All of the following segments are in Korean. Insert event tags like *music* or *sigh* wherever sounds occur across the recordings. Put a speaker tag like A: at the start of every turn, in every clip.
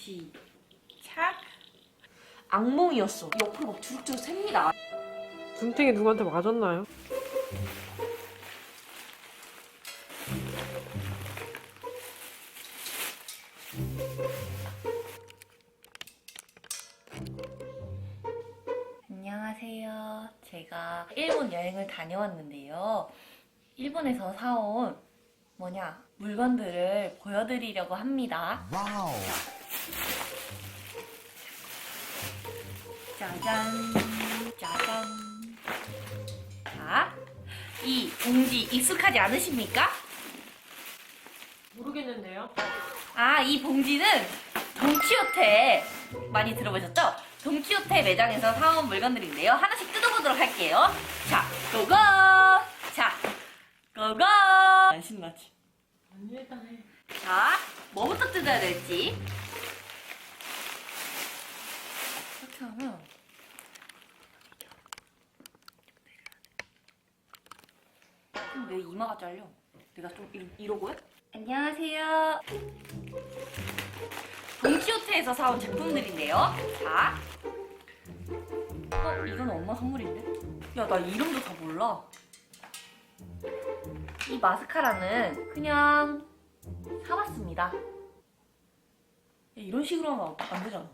A: 시작. 악몽이었어. 옆으로 막 주룩주룩 셉니다.
B: 눈탱이 누구한테 맞았나요?
A: 안녕하세요. 제가 일본 여행을 다녀왔는데요. 일본에서 사온 뭐냐 물건들을 보여드리려고 합니다.
C: 와우.
A: 짜잔, 짜잔. 자, 이 봉지 익숙하지 않으십니까?
B: 모르겠는데요.
A: 아, 이 봉지는 돈키호테 많이 들어보셨죠? 돈키호테 매장에서 사온 물건들인데요. 하나씩 뜯어보도록 할게요. 자, 고고! 자, 고고! 안 신나지? 자, 뭐부터 뜯어야 될지. 이렇게 하면. 그럼 내 이마가 잘려. 내가 좀 이러, 이러고 해? 안녕하세요. 돈키호테에서 사온 제품들인데요. 자. 어, 이건 엄마 선물인데? 야, 나 이름도 다 몰라. 이 마스카라는 그냥 사봤습니다. 야, 이런 식으로 하면 안 되잖아.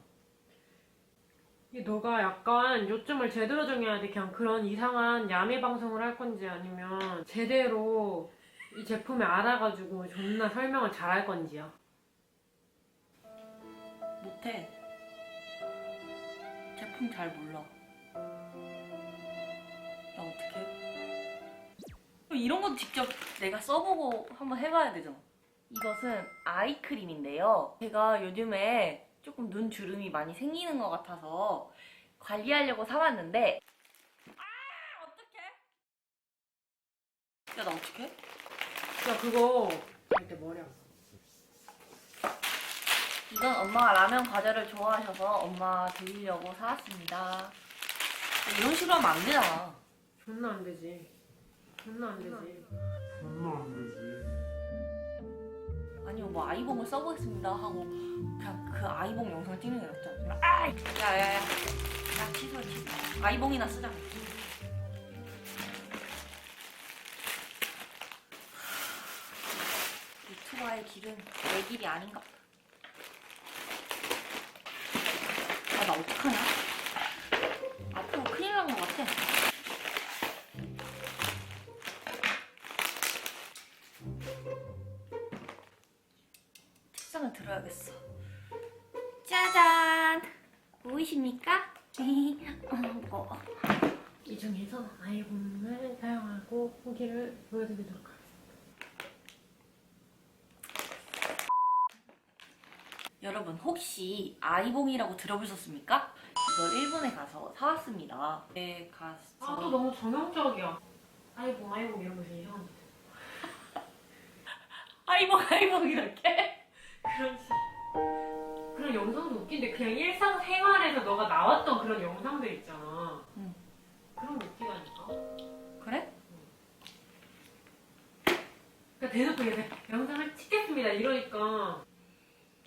B: 이게 너가 약간 요점을 제대로 정해야 돼. 그냥 그런 이상한 야매 방송을 할 건지 아니면 제대로 이 제품을 알아가지고 존나 설명을 잘 할 건지야.
A: 못해. 제품 잘 몰라. 나 어떡해? 이런 건 직접 내가 써보고 한번 해봐야 되잖아. 이것은 아이크림인데요. 제가 요즘에 조금 눈 주름이 많이 생기는 것 같아서 관리하려고 사왔는데 아 어떡해? 야 나 어떡해?
B: 야 그거 할때 머리 안
A: 이건 엄마가 라면 과자를 좋아하셔서 엄마 드리려고 사왔습니다. 이런 식으로 하면 안 되잖아.
B: 존나 안 되지. 존나 안 되지.
A: 아니요, 뭐 아이봉을 써보겠습니다 하고 그냥 그 아이봉 영상 찍는 게 낫지 않나? 아! 야야야, 야 취소해 취소. 아이봉이나 쓰자. 유튜버의 길은 내 길이 아닌가 보다. 아, 나 어떡하냐? 들어야겠어. 짜잔! 보이십니까? *laughs* 어, 뭐.
B: 이 중에서 아이폰을 사용하고 후기를 보여드리도록 하겠습니다.
A: 여러분 혹시 아이봉이라고 들어보셨습니까? 이걸 일본에 가서 사왔습니다. 네, 가서
B: 아, 또 너무 전형적이야. 아이폰, 아이폰 이런 거 되게 이상한데. *laughs*
A: 아이봉 아이봉 이렇게
B: 그런 식. 그런 영상도 웃긴데 그냥 일상생활에서 너가 나왔던 그런 영상들 있잖아.
A: 응.
B: 그런 거 웃기다니까.
A: 그래?
B: 그러니까 대놓고 이렇게 영상을 찍겠습니다 이러니까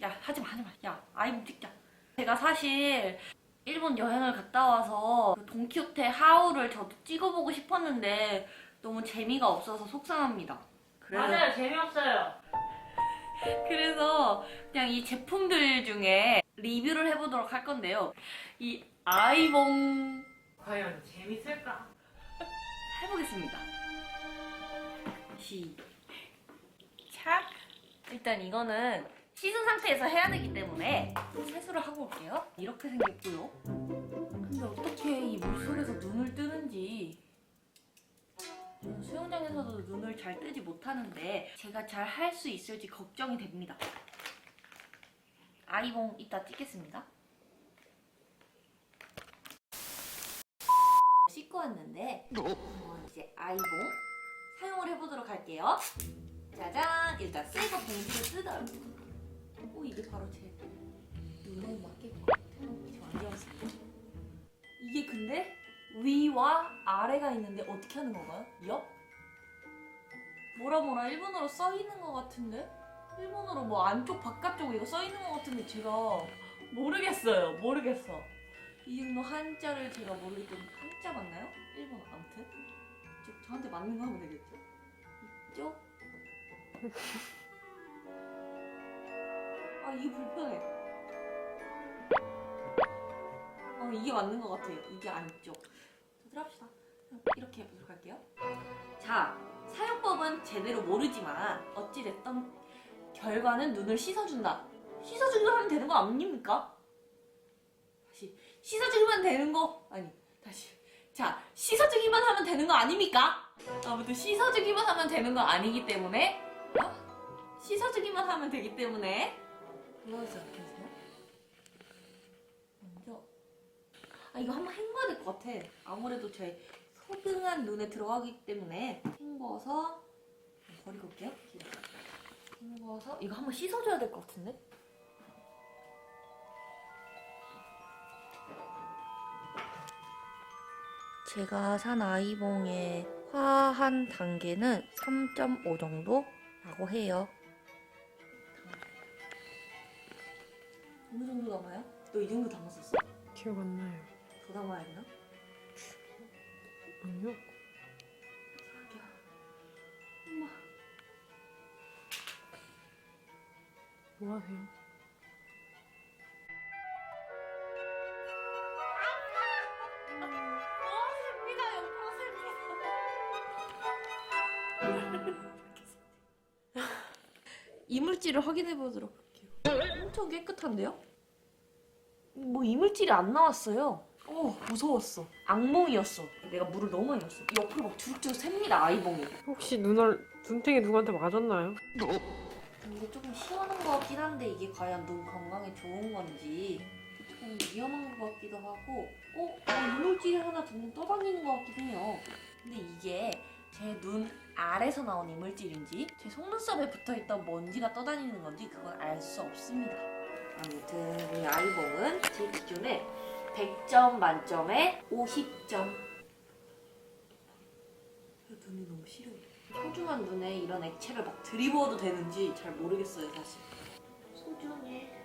A: 야 하지 마 하지 마. 야 아이봉 찍자. 제가 사실 일본 여행을 갔다 와서 그 돈키호테 하울을 저도 찍어보고 싶었는데 너무 재미가 없어서 속상합니다. 그래서
B: 맞아요 재미없어요.
A: 그래서 그냥 이 제품들 중에 리뷰를 해보도록 할 건데요. 이 아이봉
B: 과연 재밌을까?
A: 해보겠습니다. 시작. 일단 이거는 씻은 상태에서 해야 되기 때문에 세수를 하고 올게요. 이렇게 생겼고요. 잘 뜨지 못하는데 제가 잘 할 수 있을지 걱정이 됩니다. 아이봉 이따 찍겠습니다. 씻고 왔는데 어, 이제 아이봉 사용을 해보도록 할게요. 짜잔! 일단 새거 봉지를 뜯어요. 오 이게 바로 제 눈에 맞게 지금 완성했습니다. 이게 근데 위와 아래가 있는데 어떻게 하는 건가요? 옆? 뭐라 뭐라 일본어로 써 있는 것 같은데? 일본어로 뭐 안쪽 바깥쪽 이거 써 있는 것 같은데 제가 모르겠어요. 모르겠어. 이 정도 한자를 제가 모르기 때문에 한자 맞나요? 일본어 아무튼 저, 저한테 맞는 거 하면 되겠죠? 이쪽? 아 이게 불편해. 어 이게 맞는 것 같아요. 이게 안쪽. 자, 들어갑시다. 이렇게 해보도록 할게요. 자, 사용법은 제대로 모르지만 어찌됐던 결과는 눈을 씻어준다. 씻어주기만 하면 되는 거 아닙니까? 다시 씻어주기만 되는 거 아니 다시 자 씻어주기만 하면 되는 거 아닙니까? 아무튼 씻어주기만 하면 되는 거 아니기 때문에 어? 씻어주기만 하면 되기 때문에 그러지 않겠어요? 먼저 아 이거 한번 헹궈야 될 것 같아. 아무래도 제 소등한 눈에 들어가기 때문에 헹궈서 버리고 올게요. 헹궈서 이거 한번 씻어줘야 될 것 같은데? 제가 산 아이봉의 화한 단계는 3.5 정도라고 해요. 어느 정도 남아요? 너 이 정도 담았었어?
B: 기억 안 나요.
A: 더 담아야 되나?
B: 아니요.
A: 자기야. 엄마.
B: 뭐 하세요?
A: 어. 옆으로. 이물질을 확인해 보도록 할게요. 엄청 깨끗한데요? 뭐 이물질이 안 나왔어요. 어 무서웠어. 악몽이었어. 내가 물을 너무 많이 넣었어. 옆으로 막 주룩주룩 셉니다 아이봉이.
B: 혹시 눈알 눈탱이 누구한테 맞았나요?
A: 이게 조금 시원한 것 같긴 한데 이게 과연 눈 건강에 좋은 건지 조금 위험한 것 같기도 하고 어? 어 이물질이 하나 둥둥 떠다니는 것 같긴 해요 근데 이게 제 눈 아래서 나온 이물질인지 제 속눈썹에 붙어있던 먼지가 떠다니는 건지 그건 알 수 없습니다 아무튼 이 아이봉은 제 기준에 100점 만점에 50점. 아, 눈이 너무 시려. 소중한 눈에 이런 액체를 막 들이부어도 되는지 잘 모르겠어요, 사실. 소중해.